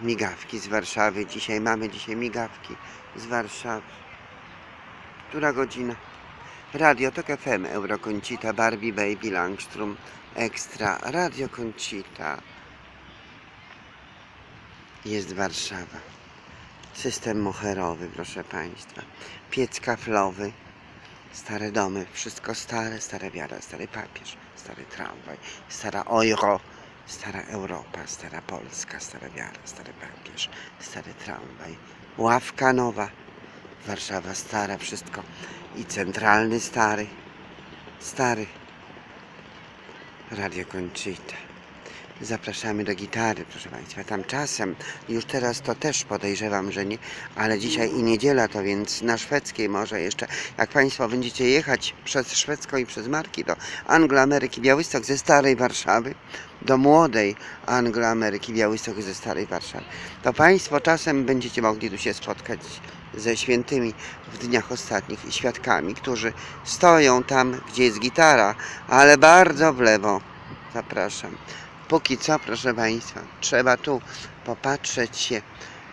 Migawki z Warszawy. Dzisiaj mamy dzisiaj migawki z Warszawy. Która godzina? Radio Tok FM, Eurokoncita, Barbie Baby, Langstrom, Ekstra, Radio Concita. Jest Warszawa. System moherowy, proszę Państwa. Piec kaflowy. Stare domy, wszystko stare, stara wiara, stary papież, stary tramwaj, stara euro, stara Europa, stara Polska, stara wiara, stary papież, stary tramwaj, ławka nowa, Warszawa stara, wszystko i centralny stary, stary, Radio Conchita. Zapraszamy do gitary, proszę Państwa. Tam czasem, już teraz to też podejrzewam, że nie, ale dzisiaj i niedziela to więc na szwedzkiej może jeszcze. Jak Państwo będziecie jechać przez Szwedzką i przez Marki do Angloameryki Białystok ze starej Warszawy, do młodej Angloameryki Białystok ze starej Warszawy, to Państwo czasem będziecie mogli tu się spotkać ze świętymi w dniach ostatnich i świadkami, którzy stoją tam, gdzie jest gitara, ale bardzo w lewo. Zapraszam. Póki co, proszę Państwa, trzeba tu popatrzeć się,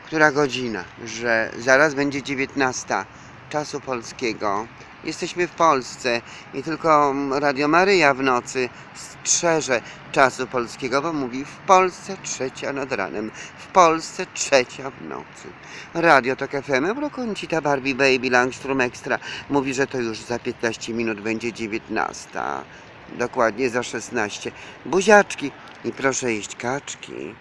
która godzina, że zaraz będzie 19 czasu polskiego. Jesteśmy w Polsce i tylko Radio Maryja w nocy strzeże czasu polskiego, bo mówi w Polsce trzecia nad ranem, w Polsce trzecia w nocy. Radio Tok FM, Eurokącita Barbie Baby Langstrom Extra mówi, że to już za 15 minut będzie 19. Dokładnie za 16. Buziaczki i proszę jeść kaczki.